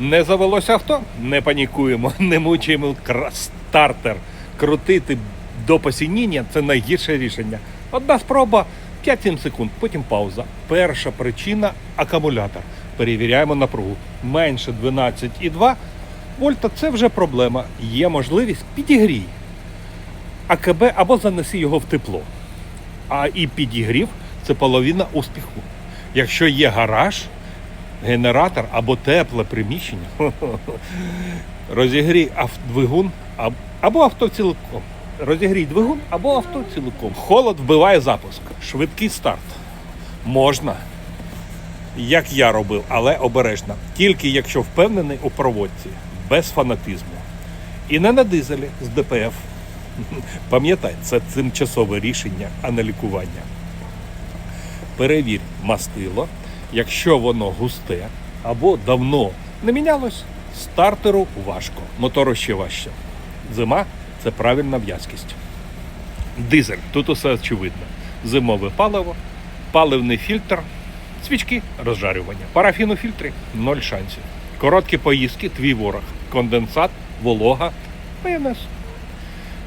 Не завелося авто? Не панікуємо, не мучаємо стартер. Крутити до посініння це найгірше рішення. Одна спроба 5-7 секунд, потім пауза. Перша причина акумулятор. Перевіряємо напругу. Менше 12,2 вольта це вже проблема. Є можливість підігрій. АКБ або занеси його в тепло. А і підігрів це половина успіху. Якщо є гараж, генератор або тепле приміщення, розігрій двигун або авто цілком. Розігрій двигун або авто цілком. Холод вбиває запуск. Швидкий старт. Можна, як я робив, але обережно. Тільки якщо впевнений у проводці, без фанатизму. І не на дизелі з ДПФ. Пам'ятай, це тимчасове рішення, а не лікування. Перевір мастило, якщо воно густе або давно не мінялось, стартеру важко, мотору ще важче. Зима це правильна в'язкість. Дизель, тут усе очевидно. Зимове паливо, паливний фільтр, свічки розжарювання. Парафін у фільтрі ноль шансів. Короткі поїздки, твій ворог, конденсат, волога, майонез.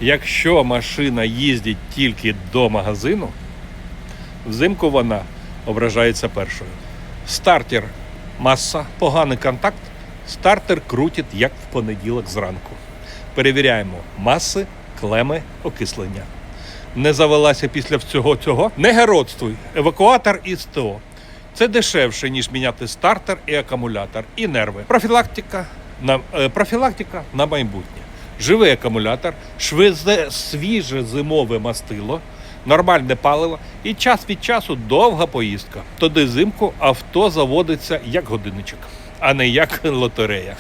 Якщо машина їздить тільки до магазину, взимку вона ображається першою. Стартер маса, поганий контакт. Стартер крутить як в понеділок зранку. Перевіряємо маси, клеми, окислення. Не завелася після всього цього. Не геродствуй. Евакуатор і СТО. Це дешевше, ніж міняти стартер і акумулятор, і нерви. Профілактика на, е, профілактика на майбутнє. Живий акумулятор, швизе свіже зимове мастило, нормальне паливо і час від часу довга поїздка. Тоді зимку авто заводиться як годинничок, а не як лотерея.